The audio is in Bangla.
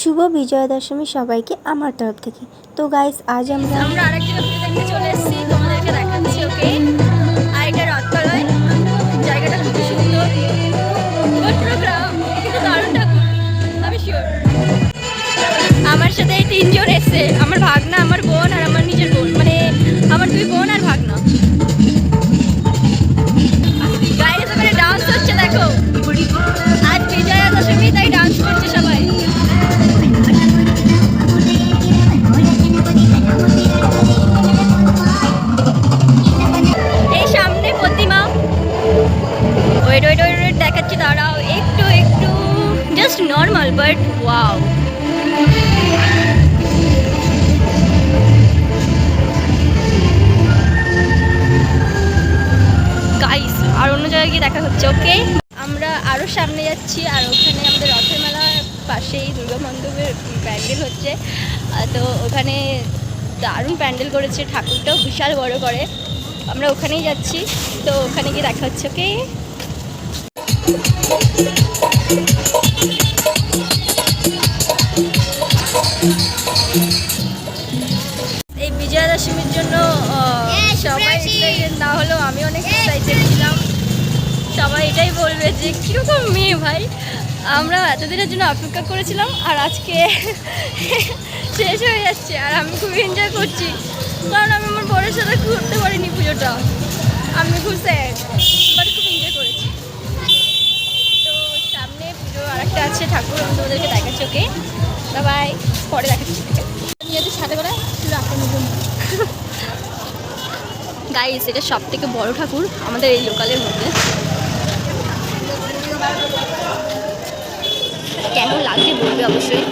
শুভ বিজয়া দশমী সবাইকে আমার তরফ থেকে। তো গাইস আজ আমরা আমরা সাথে তিনজন এসছে। আমার ভাগনা, আমার বোন আর আমার just normal but wow guys আর অন্য জায়গায় গিয়ে দেখা হচ্ছে ওকে আমরা আরও সামনে যাচ্ছি, আর ওখানে আমাদের রথের মেলার পাশেই দুর্গা মণ্ডপের প্যান্ডেল হচ্ছে। তো ওখানে দারুণ প্যান্ডেল করেছে, ঠাকুরটাও বিশাল বড় করে। আমরা ওখানেই যাচ্ছি, তো ওখানে গিয়ে দেখা হচ্ছে ওকে এই বিজয়া দশমীর জন্য সবাই এক্সাইটেড না হলেও আমি অনেক এক্সাইটেড ছিলাম। সবাই এটাই বলবে যে কীরকম মেয়ে ভাই? আমরা এতদিনের জন্য অপেক্ষা করেছিলাম আর আজকে শেষ হয়ে যাচ্ছে আর আমি খুব এনজয় করছি। কারণ আমি আমার বরের সাথে ঘুরতে পারিনি পুজোটা তোমাদেরকে দেখাচ্ছি ওকে বাই পরে দেখাচ্ছি। সাথে করে শুধু আপনার গাইস এটা সব থেকে বড় ঠাকুর আমাদের এই লোকালের মধ্যে। কেমন লাগছে বলবে অবশ্যই।